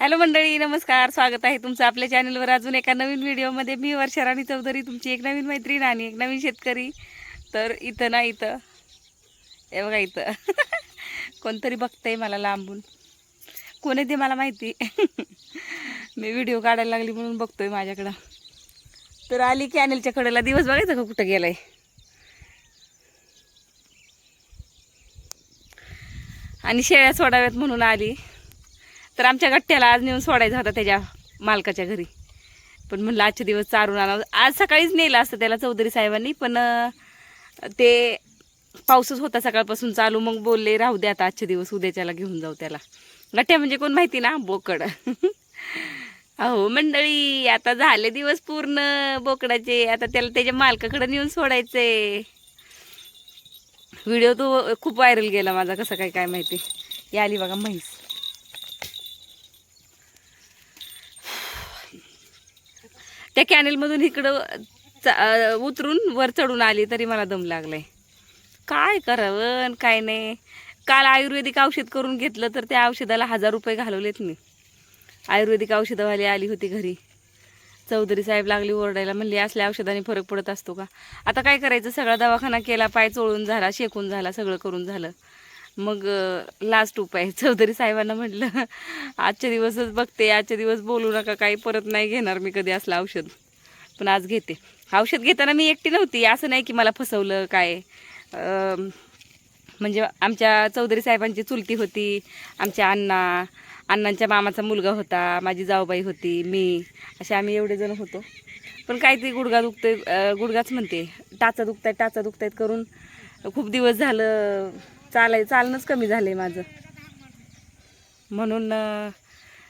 Hello मंडळी नमस्कार. स्वागत आहे तुमचं आपल्या चॅनलवर. अजून एका नवीन व्हिडिओमध्ये मी वर्षा राणी चौधरी तुमची एक नवीन मैत्रीण आणि एक नवीन शेतकरी. तर इथं ना इथं. हे बघा इथं. कोणतरी बघतंय मला लांबून. कोण येते ते मला माहिती? मी व्हिडिओ काढायला लागली म्हणून बघतोय माझ्याकडं. तर आली कॅनेलच्या कडेला. दिवस बघायचा का कुठं गेलाय? आणि शेळ्या सोडाव्यात म्हणून आली. तर आमच्या गट्ट्याला आज नेऊन सोडायचा होता त्याच्या मालकाच्या घरी. पण म्हणलं आजचे दिवस चारून आणावं आज सकाळीच नेलं असतं त्याला चौधरी साहेबांनी पण ते पाऊसच होता सकाळपासून चालू. मग बोलले राहू दे आता आजचे दिवस उद्याच्याला घेऊन जाऊ त्याला. गट्ट्या म्हणजे कोण माहिती ना बोकड. अहो मंडळी आता झाले दिवस पूर्ण बोकडाचे. आता त्याला त्याच्या मालकाकडे नेऊन सोडायचे व्हिडिओ तो खूप व्हायरल गेला माझा कसं काय काय माहिती. या आली बघा म्हैस. त्या कॅनेलमधून इकडं उतरून वर चढून आली तरी मला दम लागलाय. काय करावं आणि काय नाही. काल आयुर्वेदिक औषध करून घेतलं तर त्या औषधाला हजार रुपये घालवलेत मी. आयुर्वेदिक औषधवाली आली होती घरी. चौधरी साहेब लागली ओरडायला म्हणली असल्या औषधाने फरक पडत असतो का? आता काय करायचं? सगळा दवाखाना केला पाय चोळून झाला शेकून झाला सगळं करून झालं. मग लास्ट उपाय. चौधरी साहेबांना म्हटलं आजचे दिवसच बघते आजचे दिवस बोलू नका काही परत नाही घेणार मी कधी असलं औषध. पण आज घेते. औषध घेताना मी एकटी नव्हती असं नाही की मला फसवलं काय. म्हणजे आमच्या चौधरी साहेबांची चुलती होती आमच्या अण्णा अण्णांच्या मामाचा मुलगा होता माझी जाऊबाई होती मी असे आम्ही एवढे जण होतो. पण काय ते गुडगा दुखतोय गुडगाच म्हणते टाचा दुखतायत टाचा दुखतायत करून खूप दिवस झालं चालाय चालणंच कमी झालं आहे माझं. म्हणून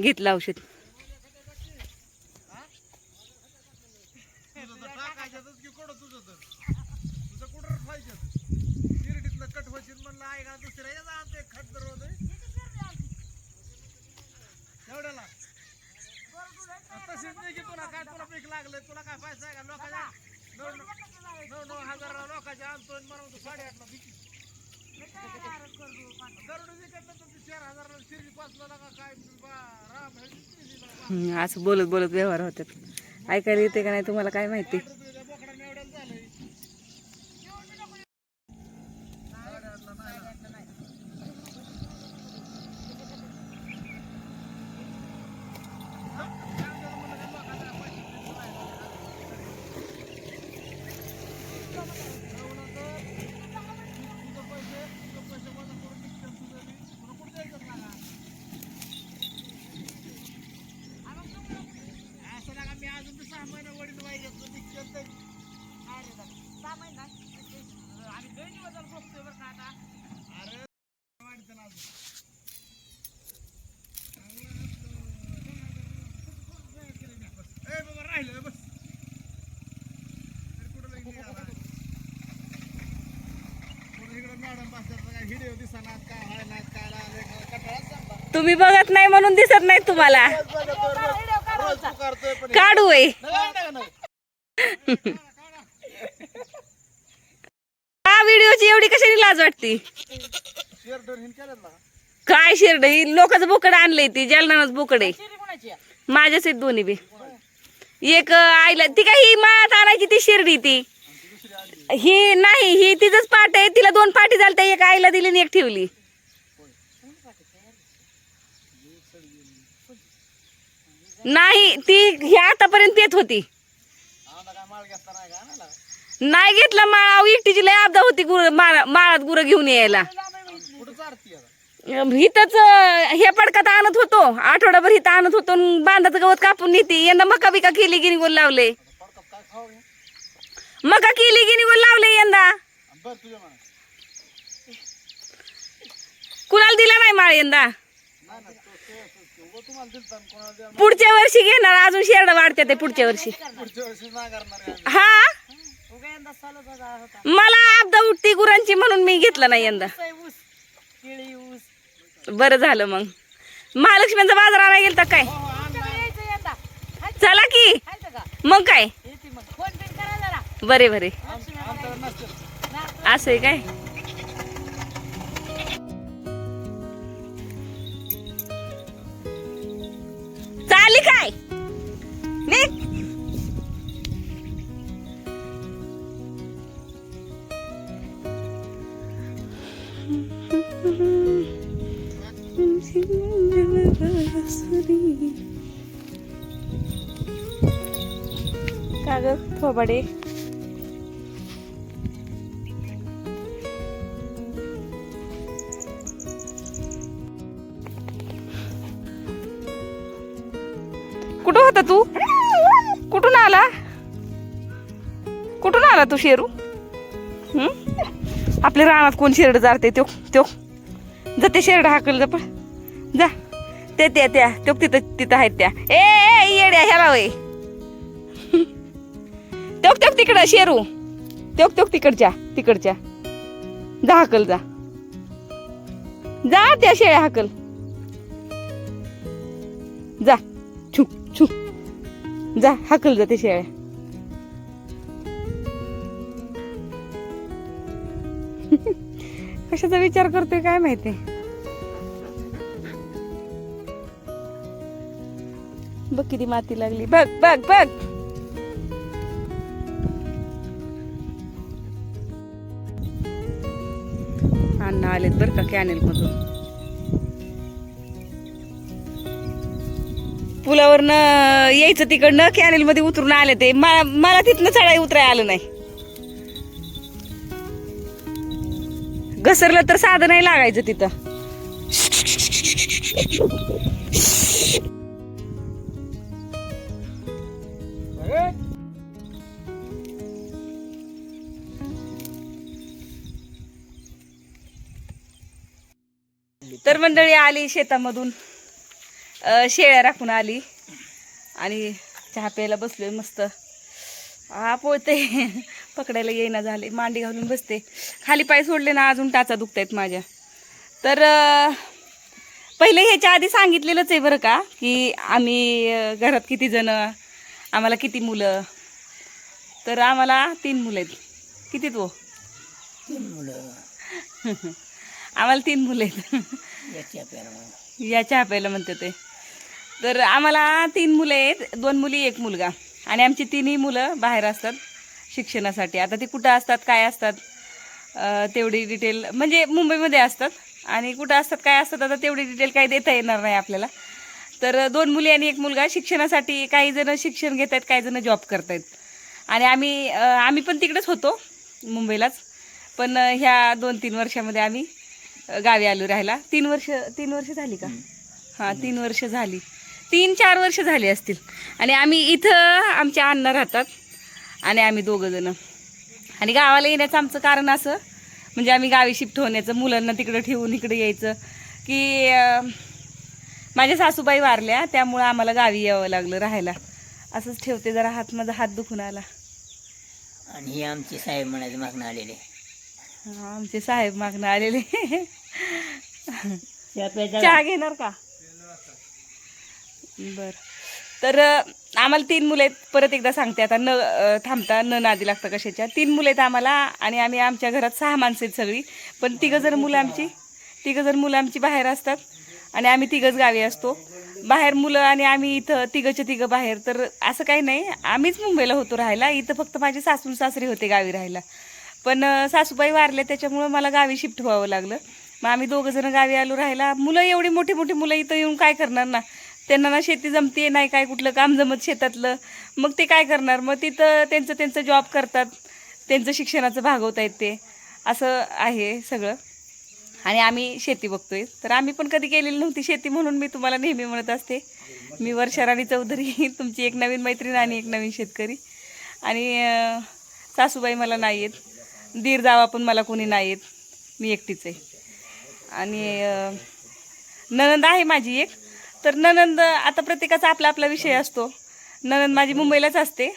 घेतलं औषध. तुझं तर टाकायच्यातच की? कोडं तुझं तर तुझं कुठं पाहिजे शिर्डीतलं कट आज असं बोलत बोलत व्यवहार होतात. ऐकायला येते का नाही तुम्हाला काय माहिती रुपयाच्या बोकडाने एवढ्याला झालंय असं नका मी अजून बी सहा महिने वडील पाहिजे निश्चित आणि दोन दिवस झालं बघतोय बरं का आता अरे वाढतं ना अजून ए बाबा राहिलं बस तरी कुठं लई निघाला? कुठं इकडं मॅडम बसतात काय व्हिडिओ दिसणार काय हाय नाही काय आले कटाळाच संपला. तुम्ही बघत नाही म्हणून दिसत नाही तुम्हाला. रोज तू करतोय पण काढू नका, नका. हा व्हिडिओची एवढी कशाने लाज वाटती? शेअर डोर हिन केलं ना. काय शिरड ही लोकांचं बोकड आणलंय ती जलनाच बोकड आहे? माझ्याच आहेत दोन्ही बी. एक अं, आईला ती काय ही माळात आणायची ती शिर्डी ती. ही नाही ही तिचंच पाट आहे. तिला दोन पाठी झाल्या एक आईला दिली आणि एक ठेवली. नाही ती ही आतापर्यंत येत होती. नाही घेतला माळ. एकटीची लय आपदा होती गुर माळा- माळात गुरं घेऊन यायला. हिथंच हे पडकात आणत होतो. आठवडाभर हिथं आणत होतो बांधाचं गवत कापून नेते. यंदा मका बिका केली गिनी गोल लावले. मका केली गिनी गोल लावले यंदा? बर तुझ्या कुणाला दिला नाही माळ यंदा? नाही ना तो ते असं- उगाच तुम्हाला दिलता आणि कोणाला द्या पुढच्या वर्षी घेणार अजून शेरड वाढते ते पुढच्या वर्षी. पुढच्या वर्षी नाही करणार आहे आम्ही. हा? मला आपदा उठती गुरांची म्हणून मी घेतलं नाही यंदा. बरं झालं मग. महालक्ष्मीचा बाजार आणायला गेलता काय? चला की? मग काय? बरे बरे. असं आहे काय? चाली काय? निघ. का थोबाडे. कुठं होता तू? कुठून आला? कुठून आला तू शेरू? आपल्या रानात कोण शेरड जाते त्यो? त्यो? जा ते शेरड हाकल जा पण जा. ते त्या त्या. त्यो तिथं तिथं आहेत त्या. ए येड्या ह्याला वय तोक तोक तिकडं शेरू. तोक त्योक तिकडच्या तिकडच्या. जा हाकल जा. जा त्या शेळ्या हाकल. जा. जा हाकल जाते शेळ्या. कशाचा विचार करतोय काय माहिती? बघ किती माती लागली. बघ बघ बघ. अण्णा आलेत बरं का कॅनेल मधून. पुलावरनं यायचं तिकडनं कॅनेल मध्ये उतरून आले ते. मला तिथनं चढाई उतराय आलं नाही. घसरलं तर साधं नाही लागायचं तिथं. तर मंडळी आली शेतामधून. शेळ्या राखून आली. आणि चहा प्यायला बसलोय मस्त. हा पोळते पकडायला येईना झाले. मांडी घालून बसते. खाली पाय सोडले ना अजून टाचा दुखतायत माझ्या. तर पहिले ह्याच्या आधी सांगितलेलंच आहे बरं का की आम्ही घरात किती जण आम्हाला किती मुलं. तर आम्हाला तीन मुलं आहेत. किती तो? आम्हाला तीन मुलं आहेत. या चहा प्यायला म्हणते ते. तर आम्हाला तीन मुलं आहेत. दोन मुली एक मुलगा. आणि आमची तिन्ही मुलं बाहेर असतात शिक्षणासाठी. आता ती कुठं असतात काय असतात तेवढी डिटेल म्हणजे मुंबईमध्ये असतात. आणि कुठं असतात काय असतात आता तेवढी डिटेल काही देता येणार नाही आपल्याला. तर दोन मुली आणि एक मुलगा शिक्षणासाठी काही जण शिक्षण घेत आहेत काही जण जॉब करत आहेत. आणि आम्ही आम्ही पण तिकडेच होतो मुंबईलाच. पण ह्या दोन तीन वर्षामध्ये आम्ही गावी आलो राहायला. तीन वर्ष तीन वर्ष झाली का? हां तीन वर्ष झाली. तीन चार वर्ष झाली असतील. आणि आम्ही इथं आमच्या अण्णा राहतात. आणि आम्ही दोघं जण. आणि गावाला येण्याचं आमचं कारण असं म्हणजे आम्ही गावी शिफ्ट होण्याचं मुलांना तिकडं ठेवून इकडे यायचं की माझ्या सासूबाई वारल्या त्यामुळं आम्हाला गावी यावं लागलं राहायला. असंच ठेवते जरा हात माझा हात दुखून आला. आणि हे आमचे साहेब म्हणायचे मागणं आलेले. आमचे साहेब मागणं आलेले. चहा घेणार का? बरं. तर आम्हाला तीन मुलं आहेत. परत एकदा सांगते आता. न थांबता न नादी लागता कशाच्या. तीन मुलं आहेत आम्हाला आणि आम्ही आमच्या घरात सहा माणसं आहेत सगळी. पण तिघं जर मुलं आमची. तिघं जर मुलं आमची बाहेर असतात आणि आम्ही तिघंच गावी असतो. बाहेर मुलं आणि आम्ही इथं तिघंच्या तिघं बाहेर. तर असं काही नाही. आम्हीच मुंबईला होतो राहायला. इथं फक्त माझे सासून सासरे होते गावी राहायला. पण सासूबाई वारल्या त्याच्यामुळं मला गावी शिफ्ट व्हावं लागलं. मग आम्ही दोघं जण गावी आलो राहायला. मुलं एवढी मोठी मोठी मुलं इथं येऊन काय करणार ना? त्यांना ना शेती जमते नाही काय कुठलं काम जमत शेतातलं. मग ते काय करणार? मग तिथं त्यांचं त्यांचं जॉब करतात. त्यांचं शिक्षणाचं भागवता येत ते. असं आहे सगळं. आणि आम्ही शेती बघतोय. तर आम्ही पण कधी केलेली नव्हती शेती म्हणून मी तुम्हाला नेहमी म्हणत असते. मी वर्षा राणी चौधरी तुमची एक नवीन मैत्रीण आणि एक नवीन शेतकरी. आणि सासूबाई मला नाही आहेत दीर जावा पण मला कोणी नाही आहेत मी एकटीच आहे. आणि अं, ननंद आहे माझी एक. तर ननंद आता प्रत्येकाचा आपला आपला विषय असतो. ननंद माझी मुंबईलाच असते.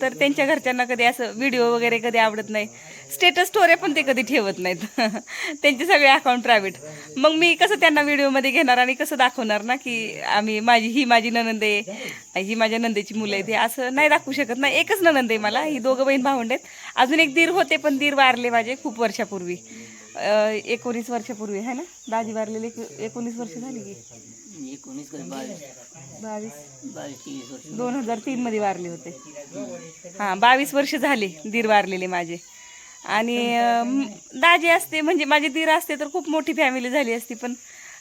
तर त्यांच्या घरच्यांना कधी असं व्हिडिओ वगैरे कधी आवडत नाही. स्टेटस स्टोऱ्या पण ते कधी ठेवत नाहीत. त्यांचे सगळे अकाउंट प्रायव्हेट मग मी कसं त्यांना व्हिडिओमध्ये घेणार आणि कसं दाखवणार ना की आम्ही माझी ही माझी ननंद आहे ही माझ्या नंदेची मुलं आहेत हे असं नाही दाखवू शकत नाही एकच ननंद आहे मला ही दोघं बहीण भावंड आहेत. अजून एक दीर होते पण दीर वारले माझे खूप वर्षापूर्वी. एकोणीस वर्षापूर्वी आहे ना? दाजी वारलेले एकोणीस वर्ष झाली की. एकोणीस बावीस. बावीस. बावीस तेवीस वर्ष. दोन हजार तीनमध्ये वारले होते. हां बावीस वर्ष झाले दीर वारलेले माझे. आणि अं, दाजी असते म्हणजे माझे दीर असते तर खूप मोठी फॅमिली झाली असती पण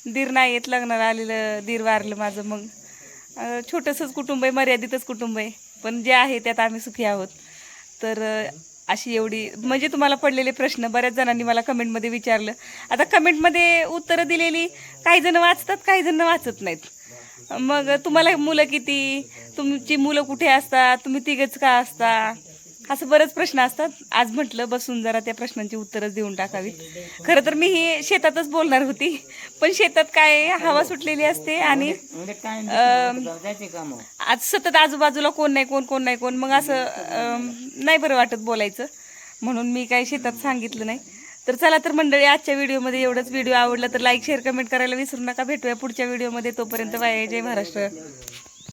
दीर नाही येत. लग्नाला आलेलं दीर वारलं माझं मग. अं, छोटंसंच कुटुंब आहे मर्यादितच कुटुंब आहे. पण जे आहे त्यात आम्ही सुखी आहोत. तर अं, अशी एवढी म्हणजे तुम्हाला पडलेले प्रश्न बऱ्याच जणांनी मला कमेंटमध्ये विचारलं. आता कमेंटमध्ये उत्तरं दिलेली काही जण वाचतात काही जण वाचत नाहीत. मग तुम्हाला मुलं किती? तुमची मुलं कुठे असतात? तुम्ही तिघच का असता? असं बरेच प्रश्न असतात. आज म्हटलं बसून जरा त्या प्रश्नांची उत्तरच देऊन टाकावीत. खरं तर मी ही शेतातच बोलणार होती. पण शेतात काय हवा सुटलेली असते आणि काय आज सतत आजूबाजूला कोण नाही कोण कोण नाही कोण. मग असं नाही बरं वाटत बोलायचं. म्हणून मी काही शेतात सांगितलं नाही. तर चला तर मंडळी आजच्या व्हिडिओमध्ये एवढंच. व्हिडिओ आवडला तर लाईक शेअर कमेंट करायला विसरू नका. भेटूया पुढच्या व्हिडिओमध्ये. तोपर्यंत बाय जय महाराष्ट्र.